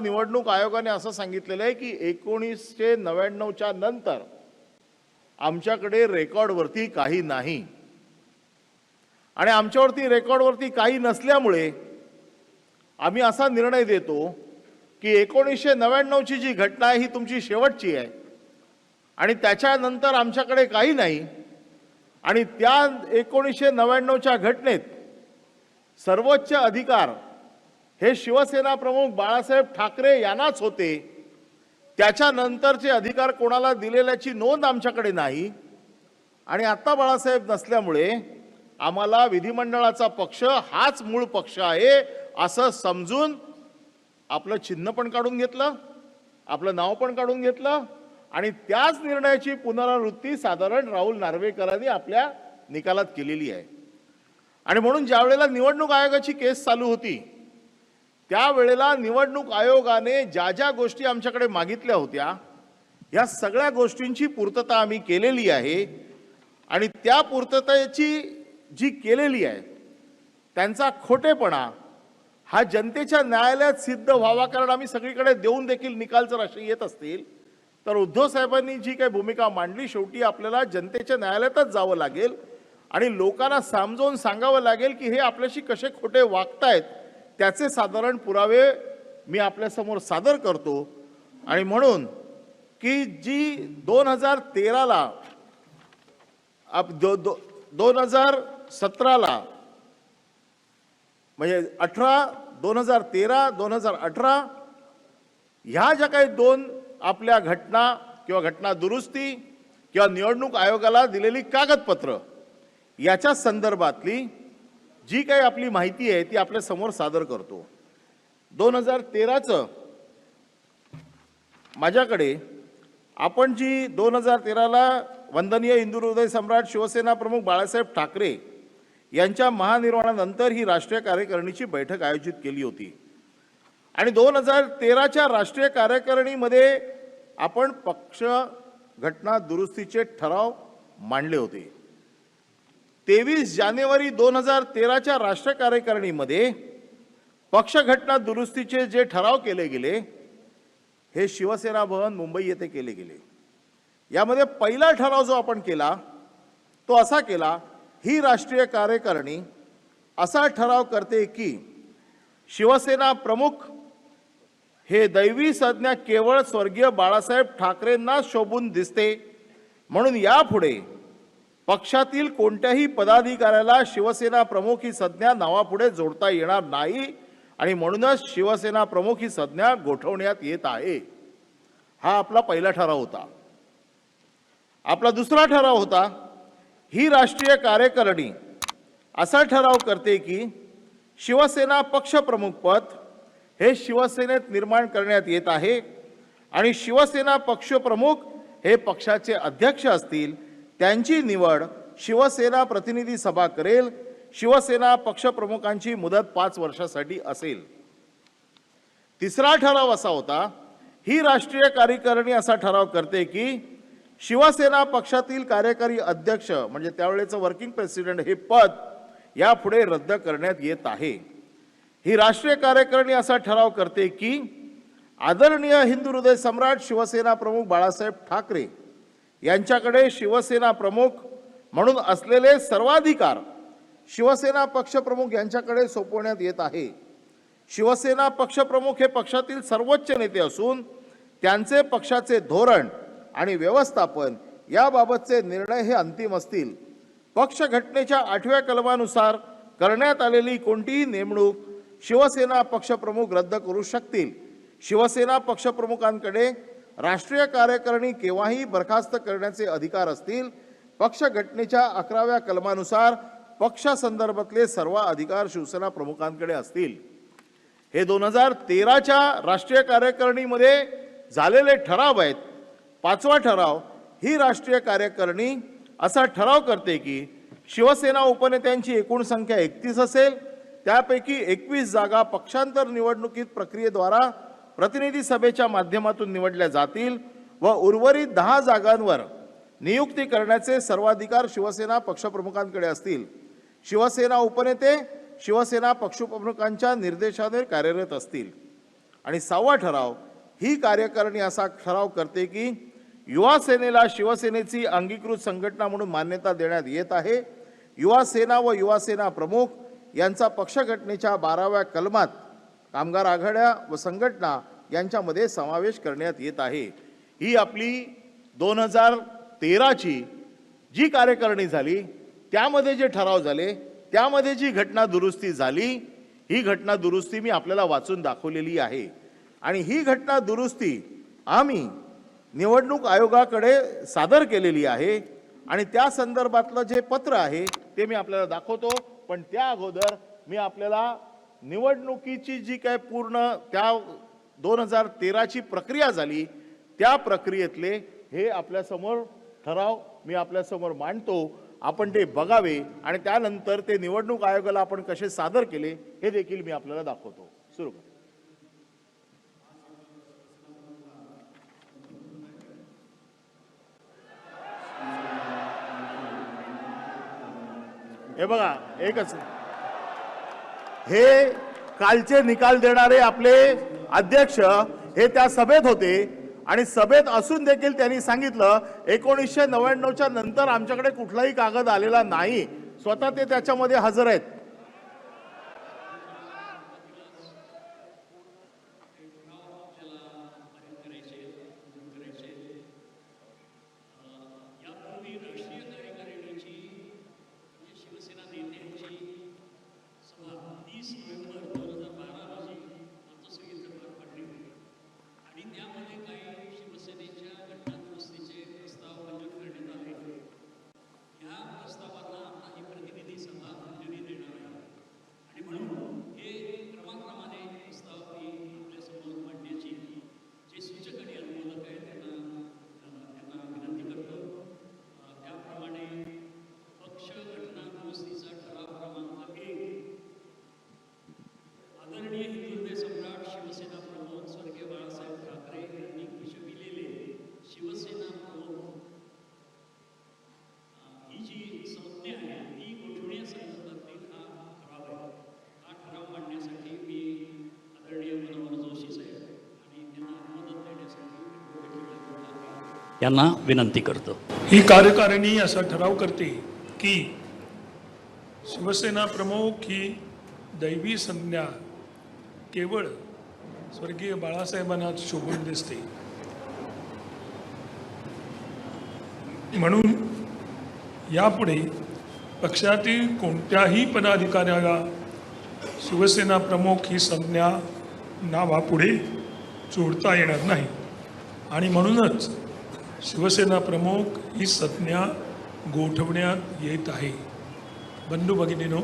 निवडणूक आयोगाने असं सांगितलेलं आहे की एकोणीसशे नव्याण्णवच्या नंतर आमच्याकडे रेकॉर्डवरती काही नाही. आणि आमच्यावरती रेकॉर्डवरती काही नसल्यामुळे आम्ही असा निर्णय देतो की एकोणीसशे नव्याण्णवची जी घटना आहे ही तुमची शेवटची आहे. आणि त्याच्यानंतर आमच्याकडे काही नाही. आणि त्या एकोणीसशे नव्याण्णवच्या घटनेत सर्वोच्च अधिकार हे शिवसेना प्रमुख बाळासाहेब ठाकरे यांनाच होते. त्याच्यानंतरचे अधिकार कोणाला दिलेल्याची नोंद आमच्याकडे नाही. आणि आत्ता बाळासाहेब नसल्यामुळे आम्हाला विधिमंडळाचा पक्ष हाच मूळ पक्ष आहे असं समजून आपलं चिन्ह पण काढून घेतलं आपलं नाव पण काढून घेतलं आणि त्याच निर्णयाची पुनरावृत्ती साधारण राहुल नार्वेकरांनी आपल्या निकालात केलेली आहे. आणि म्हणून ज्यावेळेला निवडणूक आयोगाची केस चालू होती त्यावेळेला निवडणूक आयोगाने ज्या ज्या गोष्टी आमच्याकडे मागितल्या होत्या या सगळ्या गोष्टींची पूर्तता आम्ही केलेली आहे. आणि त्या पूर्ततेची जी केलेली आहे त्यांचा खोटेपणा हा जनतेच्या न्यायालयात सिद्ध व्हावा कारण आम्ही सगळीकडे देऊन देखील निकाल जर असे येत असतील तर उद्धव साहेबांनी जी काही भूमिका मांडली शेवटी आपल्याला जनतेच्या न्यायालयातच जावं लागेल. आणि लोकांना समजावून सांगावं लागेल की हे आपल्याशी कसे खोटे वागतायत त्याचे साधारण पुरावे मी आपल्यासमोर सादर करतो. आणि म्हणून की जी दोन हजार तेराला आप दो दो दोन हजार सतराला म्हणजे अठरा दोन हजार तेरा दोन हजार अठरा ह्या ज्या काही दोन आपल्या घटना किंवा घटना दुरुस्ती किंवा निवडणूक आयोगाला दिलेली कागदपत्र याच्या संदर्भातली जी काही आपली माहिती आहे ती आपल्यासमोर सादर करतो. दोन हजार तेराचं माझ्याकडे आपण जी दोन हजार तेराला वंदनीय हिंदू हृदय सम्राट शिवसेना प्रमुख बाळासाहेब ठाकरे यांच्या महानिर्वाणानंतर ही राष्ट्रीय कार्यकारिणीची बैठक आयोजित केली होती. आणि दोन हजार तेराच्या राष्ट्रीय कार्यकारिणीमध्ये आपण पक्ष घटना दुरुस्तीचे ठराव मांडले होते. तेवीस जानेवारी दोन हजार तेराच्या राष्ट्रीय कार्यकारिणीमध्ये पक्षघटना दुरुस्तीचे जे ठराव केले गेले हे शिवसेना भवन मुंबई येथे केले गेले. यामध्ये पहिला ठराव जो आपण केला तो असा केला ही राष्ट्रीय कार्यकारिणी असा ठराव करते की शिवसेना प्रमुख हे दैवी संज्ञा केवळ स्वर्गीय बाळासाहेब ठाकरेंना शोभून दिसते म्हणून यापुढे पक्षातील कोणत्याही पदाधिकाऱ्याला शिवसेना प्रमुख ही संज्ञा नावापुढे जोडता येणार नाही आणि म्हणूनच शिवसेना प्रमुख ही संज्ञा गोठवण्यात येत आहे. हा आपला पहिला ठराव होता. आपला दुसरा ठराव होता ही राष्ट्रीय कार्यकारिणी असा ठराव करते की शिवसेना पक्षप्रमुख पद हे शिवसेनेत निर्माण करण्यात येत आहे आणि शिवसेना पक्षप्रमुख हे पक्षाचे अध्यक्ष असतील त्यांची निवड शिवसेना प्रतिनिधी सभा करेल. शिवसेना पक्षप्रमुखांची मुदत पाच वर्षासाठी असेल. तिसरा ठराव असा होता ही राष्ट्रीय कार्यकारिणी असा ठराव करते की शिवसेना पक्षातील कार्यकारी अध्यक्ष म्हणजे त्यावेळेचं वर्किंग प्रेसिडेंट हे पद यापुढे रद्द करण्यात येत आहे. ही राष्ट्रीय कार्यकारिणी असा ठराव करते की आदरणीय हिंदू हृदय सम्राट शिवसेना प्रमुख बाळासाहेब ठाकरे यांच्याकडे शिवसेना प्रमुख म्हणून असलेले सर्वाधिकार शिवसेना पक्षप्रमुख यांच्याकडे सोपवण्यात येत आहे. शिवसेना पक्षप्रमुख हे पक्षातील सर्वोच्च नेते असून त्यांचे पक्षाचे धोरण आणि व्यवस्थापन याबाबतचे निर्णय हे अंतिम असतील. पक्ष घटनेच्या आठव्या कलमानुसार करण्यात आलेली कोणतीही नेमणूक शिवसेना पक्षप्रमुख रद्द करू शकतील. शिवसेना पक्षप्रमुखांकडे राष्ट्रीय कार्यकारिणी केव्हाही बरखास्त करण्याचे अधिकार असतील पक्ष घटनेच्या अकराव्या कलमानुसार पक्षासंदर्भातले सर्व अधिकार शिवसेना प्रमुखांकडे असतील. हे दोन हजार तेराच्या राष्ट्रीय कार्यकारिणीमध्ये झालेले ठराव आहेत. पाचवा ठराव ही राष्ट्रीय कार्यकारिणी असा ठराव करते की शिवसेना उपनेत्यांची एकूण संख्या एकतीस असेल त्यापैकी एकवीस जागा पक्षांतर निवडणुकीत प्रक्रियेद्वारा प्रतिनिधी सभेच्या माध्यमातून निवडल्या जातील व उर्वरित दहा जागांवर नियुक्ती करण्याचे सर्वाधिकार शिवसेना पक्षप्रमुखांकडे असतील. शिवसेना उपनेते शिवसेना पक्षप्रमुखांच्या निर्देशाने कार्यरत असतील. आणि सहावा ठराव ही कार्यकारिणी असा ठराव करते की युवा सेनेला शिवसेनेची अंगीकृत संघटना म्हणून मान्यता देण्यात येत आहे. युवा सेना व युवा सेना प्रमुख यांचा पक्षघटनेच्या बाराव्या कलमात कामगार आघाड्या व संघटना यांच्यामध्ये समावेश करण्यात येत आहे. ही आपली दोन हजार तेराची जी कार्यकारिणी झाली त्यामध्ये जे ठराव झाले त्यामध्ये जी घटना दुरुस्ती झाली ही घटना दुरुस्ती मी आपल्याला वाचून दाखवलेली आहे. आणि ही घटना दुरुस्ती आम्ही निवडणूक आयोगाकडे सादर केलेली आहे आणि त्या संदर्भातलं जे पत्र आहे ते मी आपल्याला दाखवतो. पण त्या अगोदर मी आपल्याला निवडणुकीची जी काय पूर्ण त्या दोन हजार तेराची प्रक्रिया झाली त्या प्रक्रियेतले हे आपल्यासमोर ठराव मी आपल्यासमोर मांडतो. आपण ते बघावे आणि त्यानंतर ते निवडणूक आयोगाला आपण कसे सादर केले हे देखील मी आपल्याला दाखवतो. सुरू कर. हे बघा एकच हे कालचे निकाल देणारे आपले अध्यक्ष हे त्या सभेत होते. आणि सभेत असून देखील त्यांनी सांगितलं एकोणीसशे नव्याण्णवच्या नंतर आमच्याकडे कुठलाही कागद आलेला नाही. स्वतः ते त्याच्यामध्ये हजर आहेत यापूर्वी राष्ट्रीय कार्यकारिणीची म्हणजे शिवसेना नेत्यांची सभा तीस नोव्हेंबर दोन हजार बारा रोजी मतसंगीत पार पडली होती आणि त्यामध्ये काही शिवसेनेच्या घटनादुरुस्तीचे प्रस्ताव मंजूर करण्यात आले या प्रस्तावांना आता ही प्रतिनिधी सभा मंजुरी देणार आहे आणि म्हणून हे क्रमाक्रमाने प्रस्ताव मी आपल्यासमोर मांडण्याची जे सूचक आणि अनुमोदक आहेत त्यांना अ, त्यांना विनंती करतो अ, त्याप्रमाणे पक्ष घटना दुरुस्तीचा ठराव क्रमांक एक आदरणीय हिंदुहृदय सम्राट शिवसेना प्रमुख स्वर्गीय बाळासाहेब ठाकरे यांनी घोषविलेले शिवसेना प्रमुख अ, ही जी संज्ञा आहे ती गोठवण्यासंदर्भातील हा ठराव आहे हा ठराव मांडण्यासाठी मी आदरणीय मनोहर जोशी साहेब आणि त्यांना अनुमोदन देण्यासाठी यांना विनंती करतो. ही कार्यकारिणी असा ठराव करते की शिवसेना प्रमुख ही दैवी संज्ञा केवळ स्वर्गीय बाळासाहेबांना शोभून दिसते. म्हणून यापुढे पक्षातील कोणत्याही पदाधिकाऱ्याला शिवसेना प्रमुख ही संज्ञा नावापुढे जोडता येणार नाही. आणि म्हणूनच शिवसेना प्रमुख ही संज्ञा गोठवण्यात येत आहे. बंधू भगिनीनो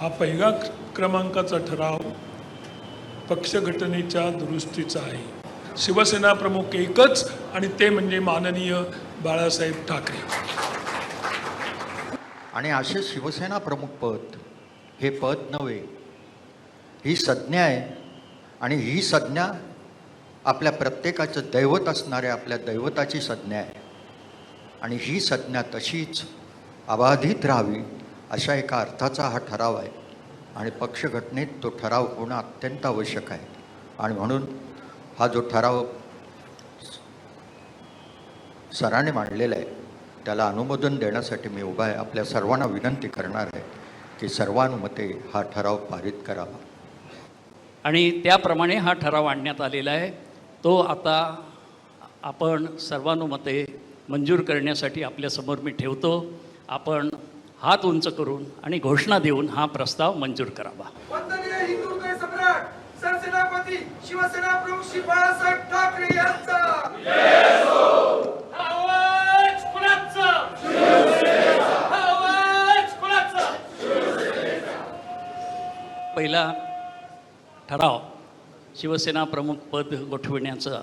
हा पहिला क्रमांकाचा ठराव पक्षघटनेच्या दुरुस्तीचा आहे. शिवसेना प्रमुख एकच आणि ते म्हणजे माननीय बाळासाहेब ठाकरे. आणि असे शिवसेना प्रमुख पद हे पद नव्हे. ही संज्ञा आहे आणि ही संज्ञा आपल्या प्रत्येकाचं दैवत असणाऱ्या आपल्या दैवताची संज्ञा आहे. आणि ही संज्ञा तशीच अबाधित राहावी अशा एका अर्थाचा हा ठराव आहे. आणि पक्षघटनेत तो ठराव होणं अत्यंत आवश्यक आहे. आणि म्हणून हा जो ठराव सराने मांडलेला आहे त्याला अनुमोदन देण्यासाठी मी उभा आहे. आपल्या सर्वांना विनंती करणार आहे की सर्वानुमते हा ठराव पारित करावा. आणि त्याप्रमाणे हा ठराव आणण्यात आलेला आहे. तो आता आपण सर्वानुमते मंजूर करण्यासाठी आपल्यासमोर मी ठेवतो. आपण हात उंच करून आणि घोषणा देऊन हा प्रस्ताव मंजूर करावा. शिवसेना प्रमुख श्री बाळासाहेब ठाकरे यांचा. पहिला ठराव. शिवसेना प्रमुख पद गोठविण्याचा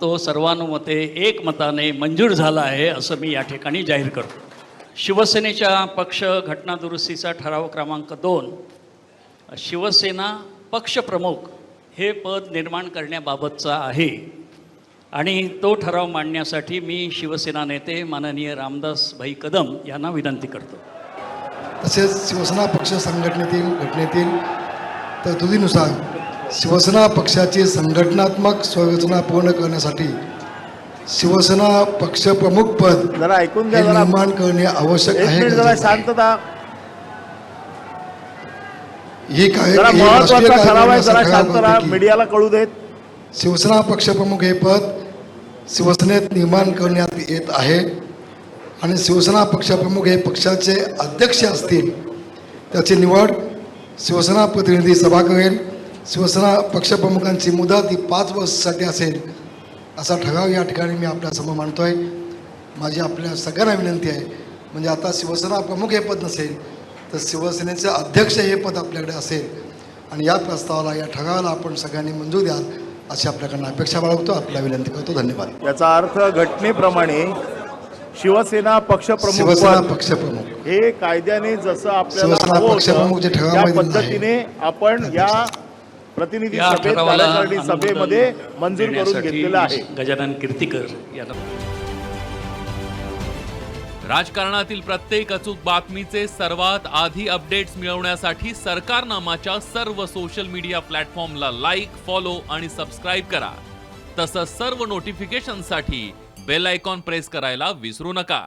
तो सर्वानुमते एकमताने मंजूर झाला आहे असं मी या ठिकाणी जाहीर करतो. शिवसेनेच्या पक्ष घटनादुरुस्तीचा ठराव क्रमांक दोन शिवसेना पक्षप्रमुख हे पद निर्माण करण्याबाबतचा आहे. आणि तो ठराव मांडण्यासाठी मी शिवसेना नेते माननीय रामदास भाई कदम यांना विनंती करतो. तसेच शिवसेना पक्ष संघटनेतील घटनेतील तरतुदीनुसार शिवसेना पक्षाची संघटनात्मक संरचना पूर्ण करण्यासाठी शिवसेना पक्षप्रमुख पद जरा ऐकून घ्या जरा. निर्माण करणे आवश्यक एक आहे मिनिट जरा. शांतता. ही काय जरा ही राष्ट्रीय महत्त्वाचा ठराव आहे कार्यकारिणीचा जरा ठराव शांत राहा करतो की मीडियाला कळू देत. शिवसेना पक्षप्रमुख हे पद शिवसेनेत निर्माण करण्यात येत आहे. आणि शिवसेना पक्षप्रमुख हे पक्षाचे अध्यक्ष असतील. त्याची निवड शिवसेना प्रतिनिधी सभा करेल. शिवसेना पक्षप्रमुखांची मुदत ही पाच वर्षासाठी असेल असा ठराव या ठिकाणी मी आपल्यासमोर मांडतोय. माझी आपल्या सगळ्यांना विनंती आहे म्हणजे आता शिवसेना प्रमुख हे पद नसेल तर शिवसेनेचे अध्यक्ष हे पद आपल्याकडे असेल. आणि या प्रस्तावाला या ठरावाला आपण सगळ्यांनी मंजूर द्याल अशी आपल्याकडनं अपेक्षा बाळगतो. आपल्या विनंती करतो. धन्यवाद. याचा अर्थ घटनेप्रमाणे शिवसेना पक्षप्रमुख पक्षप्रमुख. हे कायद्याने जसं आपल्याला पक्षप्रमुख जे आहे. पद्धतीने आपण या प्रतिनिधी सभेत सभेमध्ये मंजूर करून घेतलेलं आहे. गजानन कीर्तीकर यांना राजकारणातील प्रत्येक अचूक बातमीचे सर्वात आधी अपडेट्स मिळवण्यासाठी सरकारनामाच्या सर्व सोशल मीडिया प्लॅटफॉर्मला लाईक फॉलो आणि सबस्क्राईब करा. तसंच सर्व नोटिफिकेशनसाठी बेल आयकॉन प्रेस करायला विसरू नका.